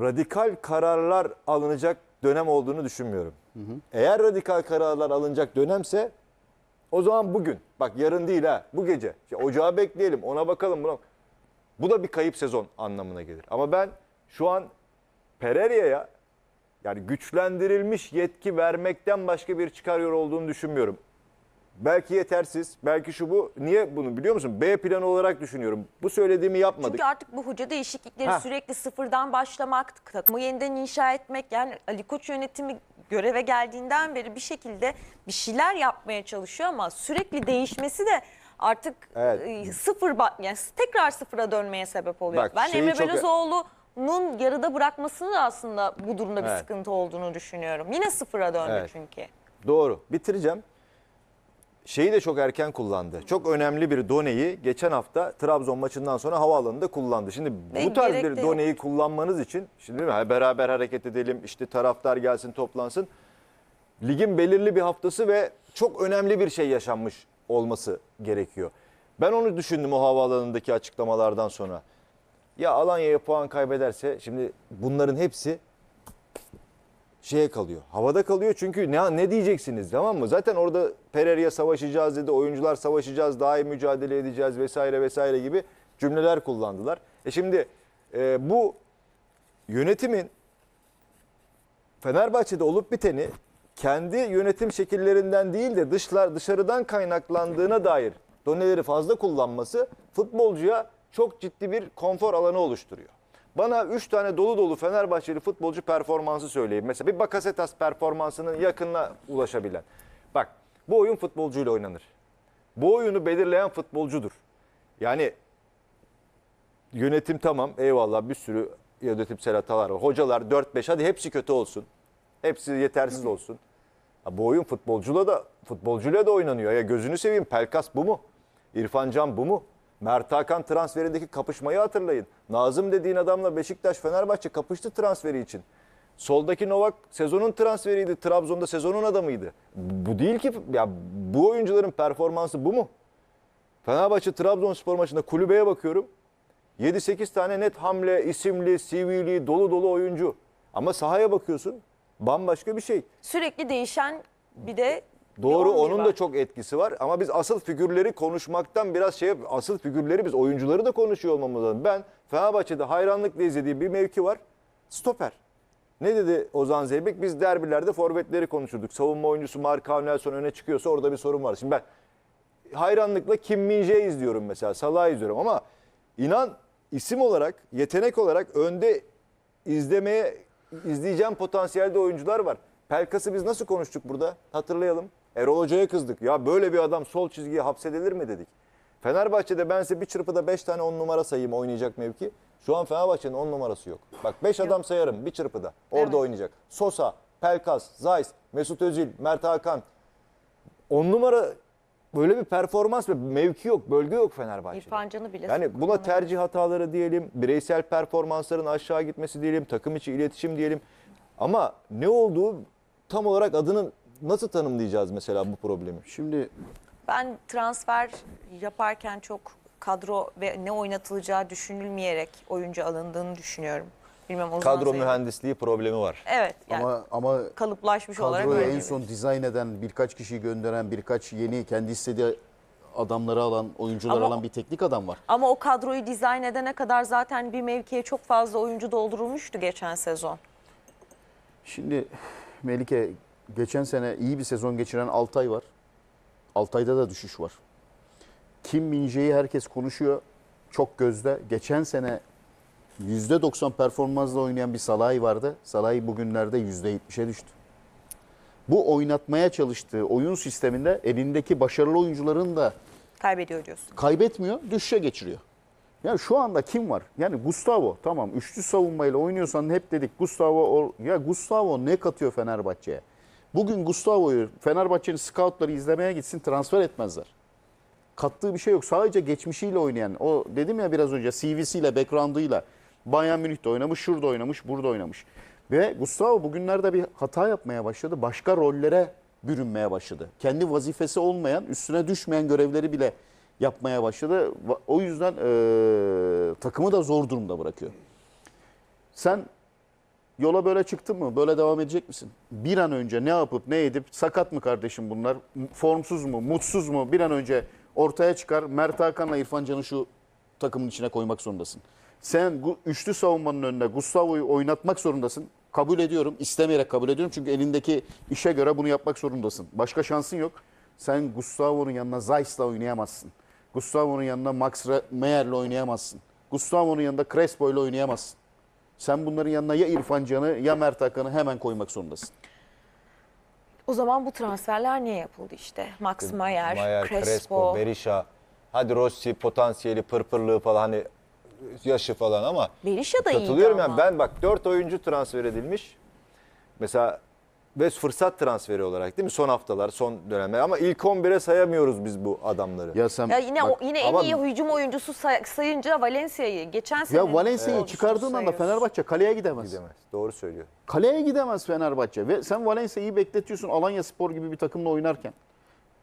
radikal kararlar alınacak dönem olduğunu düşünmüyorum. Eğer radikal kararlar alınacak dönemse o zaman bugün. Bak yarın değil ha bu gece. İşte ocağı bekleyelim ona bakalım buna. Bu da bir kayıp sezon anlamına gelir. Ama ben şu an Pereira'ya yani güçlendirilmiş yetki vermekten başka bir çıkar yol olduğunu düşünmüyorum. Belki yetersiz, belki şu bu. Niye bunu biliyor musun? B planı olarak düşünüyorum. Bu söylediğimi yapmadık. Çünkü artık bu hoca değişiklikleri Ha. sürekli sıfırdan başlamak, takımı yeniden inşa etmek yani Ali Koç yönetimi göreve geldiğinden beri bir şekilde bir şeyler yapmaya çalışıyor ama sürekli değişmesi de artık Evet. e, sıfır yani tekrar sıfıra dönmeye sebep oluyor. Bak, ben Emre çok- Belözoğlu'nun yarıda bırakmasını da aslında bu durumda bir Evet. sıkıntı olduğunu düşünüyorum. Yine sıfıra döndü Evet. çünkü. Doğru. Bitireceğim. Şeyi de çok erken kullandı. Çok önemli bir doneyi geçen hafta Trabzon maçından sonra havaalanında kullandı. Şimdi Ve bu tarz bir yok. doneyi kullanmanız için şimdi değil mi? Beraber hareket edelim, işte taraftar gelsin, toplansın. Ligin belirli bir haftası ve çok önemli bir şey yaşanmış olması gerekiyor. Ben onu düşündüm o havaalanındaki açıklamalardan sonra. Ya Alanya'ya puan kaybederse şimdi bunların hepsi şeye kalıyor. Havada kalıyor çünkü ne ne diyeceksiniz tamam mı? Zaten orada Pereira savaşacağız dedi, oyuncular savaşacağız, daha iyi mücadele edeceğiz vesaire vesaire gibi cümleler kullandılar. E şimdi e, bu yönetimin Fenerbahçe'de olup biteni kendi yönetim şekillerinden değil de dışlar dışarıdan kaynaklandığına dair doneleri fazla kullanması futbolcuya çok ciddi bir konfor alanı oluşturuyor. Bana 3 tane dolu dolu Fenerbahçeli futbolcu performansı söyleyeyim. Mesela bir Bakasetas performansının yakınına ulaşabilen. Bak bu oyun futbolcuyla oynanır. Bu oyunu belirleyen futbolcudur. Yani yönetim tamam eyvallah bir sürü yönetimsel hatalar var. Hocalar 4-5 hadi hepsi kötü olsun. Hepsi yetersiz olsun. Ha, bu oyun futbolcuyla da futbolcuyla da oynanıyor. Ya gözünü seveyim Pelkas bu mu? İrfan Can bu mu? Mert Hakan transferindeki kapışmayı hatırlayın. Nazım dediğin adamla Beşiktaş Fenerbahçe kapıştı transferi için. Soldaki Novak sezonun transferiydi. Trabzon'da sezonun adamıydı. Bu değil ki ya bu oyuncuların performansı bu mu? Fenerbahçe Trabzonspor maçında kulübeye bakıyorum. 7-8 tane net hamle, isimli, CV'li, dolu dolu oyuncu. Ama sahaya bakıyorsun bambaşka bir şey. Sürekli değişen bir de Doğru 11 onun var. da çok etkisi var ama biz asıl figürleri konuşmaktan biraz şey asıl figürleri biz oyuncuları da konuşuyor olmamız lazım. Ben Fenerbahçe'de hayranlıkla izlediğim bir mevki var. Stoper. Ne dedi Ozan Zeybek? Biz derbilerde forvetleri konuşurduk. Savunma oyuncusu Marka Nelson öne çıkıyorsa orada bir sorun var. Şimdi ben hayranlıkla Kim Min Jae izliyorum mesela. Salah'ı izliyorum ama inan isim olarak, yetenek olarak önde izlemeye izleyeceğim potansiyelde oyuncular var. Pelkas'ı biz nasıl konuştuk burada? Hatırlayalım. Erol Hoca'ya kızdık. Ya böyle bir adam sol çizgiye hapsedilir mi dedik. Fenerbahçe'de ben size bir çırpıda 5 tane 10 numara sayayım oynayacak mevki. Şu an Fenerbahçe'nin 10 numarası yok. Bak 5 adam sayarım bir çırpıda. Orada Evet. oynayacak. Sosa, Pelkas, Zayt, Mesut Özil, Mert Hakan. 10 numara böyle bir performans ve mevki yok, bölge yok Fenerbahçe'de. İrfan Can'ı bile Yani buna tercih hataları diyelim, bireysel performansların aşağı gitmesi diyelim, takım içi iletişim diyelim. Ama ne olduğu tam olarak adını nasıl tanımlayacağız mesela bu problemi? Şimdi Ben transfer yaparken çok kadro ve ne oynatılacağı düşünülmeyerek oyuncu alındığını düşünüyorum. Bilmem Ozan Kadro Zeybek. mühendisliği problemi var. Evet yani ama ama kalıplaşmış olarak kadroyu öyle en gibi. son dizayn eden, birkaç kişiyi gönderen, birkaç yeni kendi istediği adamları alan, oyuncuları Ama- alan bir teknik adam var. Ama o kadroyu dizayn edene kadar zaten bir mevkiye çok fazla oyuncu doldurulmuştu geçen sezon. Şimdi Melike geçen sene iyi bir sezon geçiren Altay var. Altay'da da düşüş var. Kim Minje'yi herkes konuşuyor. Çok gözde. Geçen sene %90 performansla oynayan bir Salah'ı vardı. Salah'ı bugünlerde %70'e düştü. Bu oynatmaya çalıştığı oyun sisteminde elindeki başarılı oyuncuların da Kaybediyor diyorsun. kaybetmiyor, düşüşe geçiriyor. Yani şu anda kim var? Yani Gustavo tamam üçlü savunmayla oynuyorsan hep dedik Gustavo ya Gustavo ne katıyor Fenerbahçe'ye? Bugün Gustavo'yu Fenerbahçe'nin scoutları izlemeye gitsin transfer etmezler. Kattığı bir şey yok. Sadece geçmişiyle oynayan o dedim ya biraz önce CV'siyle, background'ıyla Bayern Münih'te oynamış, şurada oynamış, burada oynamış. Ve Gustavo bugünlerde bir hata yapmaya başladı. Başka rollere bürünmeye başladı. Kendi vazifesi olmayan, üstüne düşmeyen görevleri bile yapmaya başladı. O yüzden eee, takımı da zor durumda bırakıyor. Sen Yola böyle çıktın mı? Böyle devam edecek misin? Bir an önce ne yapıp ne edip sakat mı kardeşim bunlar? Formsuz mu? Mutsuz mu? Bir an önce ortaya çıkar. Mert Hakan'la İrfan Can'ı şu takımın içine koymak zorundasın. Sen üçlü savunmanın önünde Gustavo'yu oynatmak zorundasın. Kabul ediyorum. istemeyerek kabul ediyorum. Çünkü elindeki işe göre bunu yapmak zorundasın. Başka şansın yok. Sen Gustavo'nun yanına Zeiss'la oynayamazsın. Gustavo'nun yanına Max Meyer'le oynayamazsın. Gustavo'nun yanında Crespo'yla oynayamazsın. Sen bunların yanına ya İrfan Can'ı ya Mert Hakan'ı hemen koymak zorundasın. O zaman bu transferler niye yapıldı işte? Max Mayer, Mayer, Crespo. Crespo, Berisha. Hadi Rossi potansiyeli, pırpırlığı falan hani yaşı falan ama Berisha da iyiydi katılıyorum ama. yani. Ben bak 4 oyuncu transfer edilmiş. Mesela ve fırsat transferi olarak değil mi? Son haftalar, son dönemler ama ilk 11'e sayamıyoruz biz bu adamları. Ya sen Ya yine bak, o, yine en ama- iyi hücum oyuncusu say- sayınca Valencia'yı geçen sene ya Valencia'yı çıkardığın anda Fenerbahçe kaleye gidemez. Gidemez. Doğru söylüyor. Kaleye gidemez Fenerbahçe ve sen Valencia'yı bekletiyorsun Alanya Spor gibi bir takımla oynarken.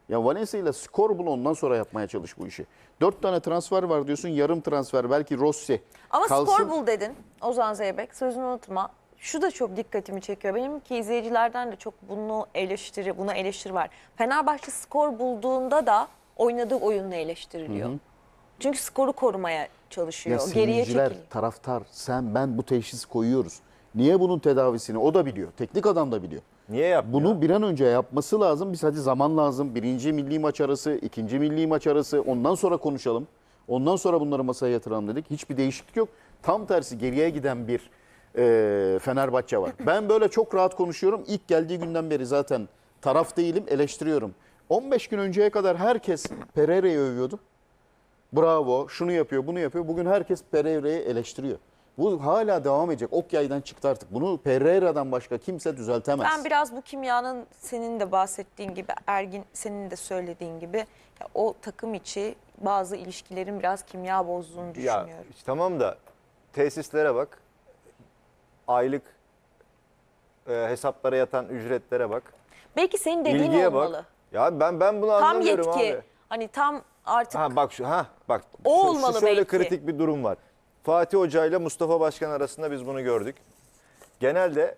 Ya Valencia ile skor bul ondan sonra yapmaya çalış bu işi. Dört tane transfer var diyorsun yarım transfer belki Rossi. Ama kalsın. skor bul dedin Ozan Zeybek sözünü unutma. Şu da çok dikkatimi çekiyor. Benim ki izleyicilerden de çok bunu eleştiri, buna eleştiri var. Fenerbahçe skor bulduğunda da oynadığı oyunla eleştiriliyor. Çünkü skoru korumaya Ya çalışıyor. Geriye seyirciler, çekiliyor. taraftar, sen ben bu teşhis koyuyoruz. Niye bunun tedavisini o da biliyor. Teknik adam da biliyor. Niye yapmıyor? Bunu bir an önce yapması lazım. Biz hadi zaman lazım. Birinci milli maç arası, ikinci milli maç arası. Ondan sonra konuşalım. Ondan sonra bunları masaya yatıralım dedik. Hiçbir değişiklik yok. Tam tersi geriye giden bir e, Fenerbahçe var. Ben böyle çok rahat konuşuyorum. İlk geldiği günden beri zaten taraf değilim, eleştiriyorum. 15 gün önceye kadar herkes Pereira'yı övüyordu. Bravo, şunu yapıyor, bunu yapıyor. Bugün herkes Pereira'yı eleştiriyor. Bu hala devam edecek. Ok yaydan çıktı artık. Bunu Pereira'dan başka kimse düzeltemez. Ben biraz bu kimyanın senin de bahsettiğin gibi Ergin senin de söylediğin gibi ya o takım içi bazı ilişkilerin biraz kimya bozduğunu Ya düşünüyorum. işte tamam da tesislere bak. Aylık e, hesaplara yatan ücretlere bak. Belki senin dediğin İlgiye olmalı. bak. Ya ben ben bunu Tam anlamıyorum yetki. abi. Hani tam artık Ha bak şu ha bak. O şu- şu olmalı şöyle belki. kritik bir durum var. Fatih Hoca ile Mustafa Başkan arasında biz bunu gördük. Genelde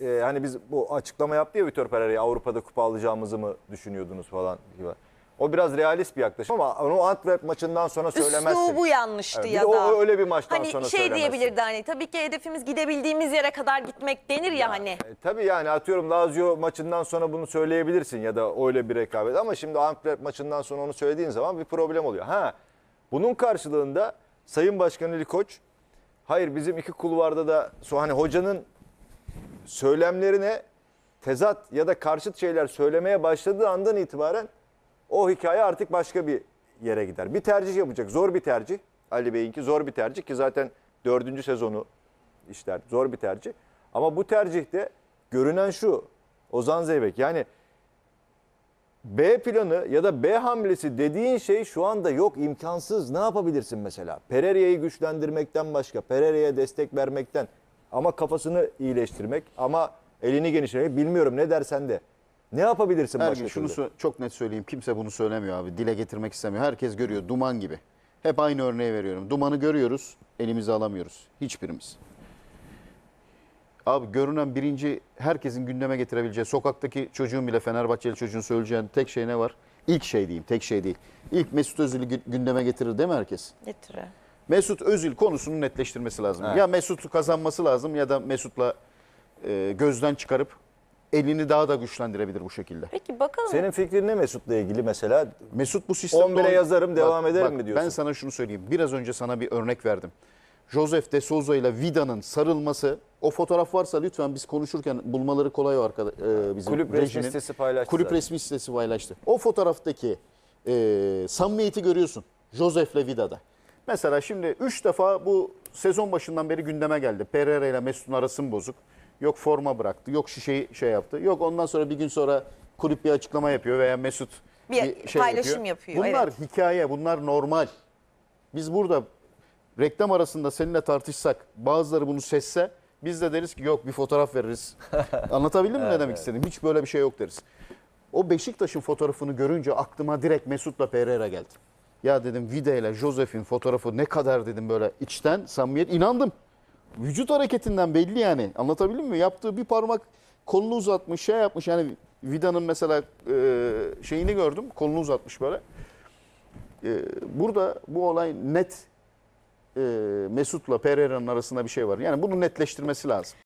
e, hani biz bu açıklama yaptı ya Vitor Pereira'ya Avrupa'da kupa alacağımızı mı düşünüyordunuz falan gibi. O biraz realist bir yaklaşım ama onu Antwerp maçından sonra söylemezsin. üslubu yanlıştı Evet, bir ya de o- da. öyle bir maçtan hani sonra şey söylemezsin. diyebilirdi hani tabii ki hedefimiz gidebildiğimiz yere kadar gitmek denir ya, hani. E, tabii yani atıyorum Lazio maçından sonra bunu söyleyebilirsin ya da öyle bir rekabet ama şimdi Antwerp maçından sonra onu söylediğin zaman bir problem oluyor. Ha bunun karşılığında Sayın Başkan Ali Koç hayır bizim iki kulvarda da so hani hocanın söylemlerine tezat ya da karşıt şeyler söylemeye başladığı andan itibaren o hikaye artık başka bir yere gider. Bir tercih yapacak. Zor bir tercih. Ali Bey'inki zor bir tercih ki zaten dördüncü sezonu işler. Zor bir tercih. Ama bu tercihte görünen şu. Ozan Zeybek yani B planı ya da B hamlesi dediğin şey şu anda yok imkansız. Ne yapabilirsin mesela? Pereira'yı güçlendirmekten başka, Pereira'ya destek vermekten ama kafasını iyileştirmek ama elini genişletmek bilmiyorum ne dersen de. Ne yapabilirsin Ergin başka şunu türlü? sö- çok net söyleyeyim. Kimse bunu söylemiyor abi. Dile getirmek istemiyor. Herkes görüyor. Duman gibi. Hep aynı örneği veriyorum. Dumanı görüyoruz. Elimize alamıyoruz. Hiçbirimiz. Abi görünen birinci herkesin gündeme getirebileceği sokaktaki çocuğun bile Fenerbahçeli çocuğun söyleyeceği tek şey ne var? İlk şey diyeyim, tek şey değil. İlk Mesut Özil'i gü- gündeme getirir değil mi herkes? Getire. Mesut Özil konusunu netleştirmesi lazım. Evet. Ya Mesut'u kazanması lazım ya da Mesut'la e, gözden çıkarıp elini daha da güçlendirebilir bu şekilde. Peki bakalım. Senin fikrin ne Mesut'la ilgili mesela? Mesut bu sistemde 11'e oyn- yazarım, devam ederim mi diyorsun? Ben sana şunu söyleyeyim. Biraz önce sana bir örnek verdim. Joseph de Souza ile Vida'nın sarılması, o fotoğraf varsa lütfen biz konuşurken bulmaları kolay o arkada e, bizim Kulüp resmi rejinin. sitesi paylaştı Kulüp zaten. resmi sitesi paylaştı. O fotoğraftaki e, samimiyeti görüyorsun. Joseph ile Vida'da. Mesela şimdi 3 defa bu sezon başından beri gündeme geldi. Pereira ile Mesut'un arası mı bozuk? Yok forma bıraktı, yok şişeyi şey yaptı. Yok ondan sonra bir gün sonra kulüp bir açıklama yapıyor veya Mesut Bir paylaşım yapıyor, Bunlar evet. hikaye, bunlar normal. Biz burada reklam arasında seninle tartışsak, bazıları bunu sesse biz de deriz ki yok bir fotoğraf veririz. Anlatabildim mi ne demek istediğimi? Hiç böyle bir şey yok deriz. O Beşiktaş'ın fotoğrafını görünce aklıma direkt Mesut'la Pereira geldi. Ya dedim Vida ile Joseph'in fotoğrafı ne kadar dedim böyle içten samimiyet inandım. Vücut hareketinden belli yani. Anlatabildim mi? Yaptığı bir parmak kolunu uzatmış, şey yapmış. Yani Vida'nın mesela e, şeyini gördüm. Kolunu uzatmış böyle. E, burada bu olay net e, Mesut'la Pereira'nın arasında bir şey var. Yani bunu netleştirmesi lazım.